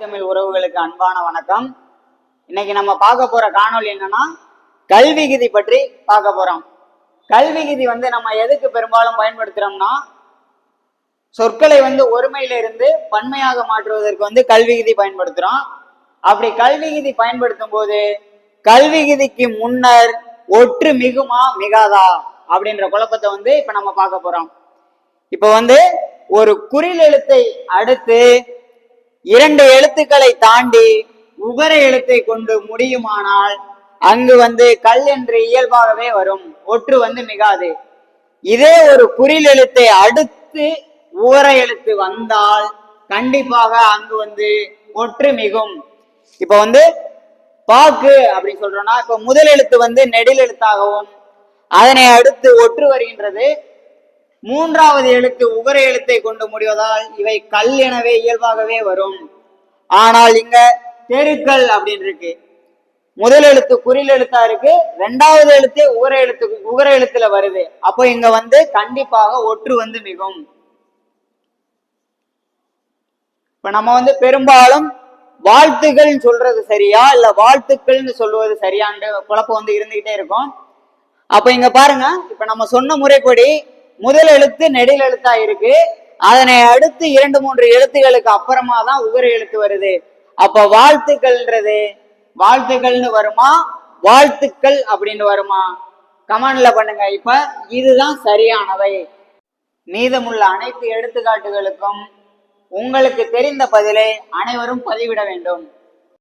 தமிழ் உறவுகளுக்கு அன்பான வணக்கம். இன்னைக்கு நம்ம பார்க்க போற காணொளி என்னன்னா கல்வி விதி பற்றி பார்க்க போறோம். கல்வி விதி வந்து நம்ம எதுக்கு பெரும்பாலும் பயன்படுத்துறோம்னா சொற்களை வந்து ஒருமையில இருந்து பன்மையாக மாற்றுவதற்கு வந்து கல்வி விதி பயன்படுத்துறோம். அப்படி கல்வி விதி பயன்படுத்தும் போது கல்வி விதிக்கு முன்னர் ஒற்று மிகுமா மிகாதா அப்படின்ற குழப்பத்தை வந்து இப்ப நம்ம பார்க்க போறோம். இப்ப வந்து ஒரு குறில் எழுத்தை அடுத்து இரண்டு எழுத்துக்களை தாண்டி உகர எழுத்தை கொண்டு முடியுமானால் அங்கு வந்து கல் என்று இயல்பாகவே வரும் ஒற்று வந்து மிகாது. இதே ஒரு குறில் எழுத்தை அடுத்து உகர எழுத்து வந்தால் கண்டிப்பாக அங்கு வந்து ஒற்று மிகும். இப்ப வந்து பாக்கு அப்படின்னு சொல்றோம்னா இப்ப முதல் எழுத்து வந்து நெடில் எழுத்தாகவும் அதனை அடுத்து ஒற்று வருகின்றது மூன்றாவது எழுத்து உகர எழுத்தை கொண்டு முடிவதால் இவை கல் எனவே இயல்பாகவே வரும். ஆனால் இங்க தெருக்கல் அப்படின்னு இருக்கு. முதல் எழுத்து குறில் எழுத்தா இருக்கு. ரெண்டாவது எழுத்து உகர எழுத்து உகர எழுத்துல வருது. அப்போ இங்க வந்து கண்டிப்பாக ஒற்று வந்து மிகும். இப்ப நம்ம வந்து பெரும்பாலும் வாழ்த்துகள்னு சொல்றது சரியா? இல்ல வாழ்த்துக்கள்னு சொல்லுவது சரியான்னு குழப்பம் வந்து இருந்துகிட்டே இருக்கும். அப்ப இங்க பாருங்க இப்ப நம்ம சொன்ன முறைப்படி முதல் எழுத்து நெடில் எழுத்தா இருக்கு. அதனை அடுத்து இரண்டு மூன்று எழுத்துகளுக்கு அப்புறமா தான் உகர எழுத்து வருது. அப்ப வாழ்த்துக்கள்ன்றது வாழ்த்துக்கள்னு வருமா? வாழ்த்துக்கள் அப்படின்னு வருமா? கமெண்ட்ல பண்ணுங்க. இப்ப இதுதான் சரியானவை. மீதமுள்ள அனைத்து எடுத்துக்காட்டுகளுக்கும் உங்களுக்கு தெரிந்த பதிலை அனைவரும் பதிவிட வேண்டும்.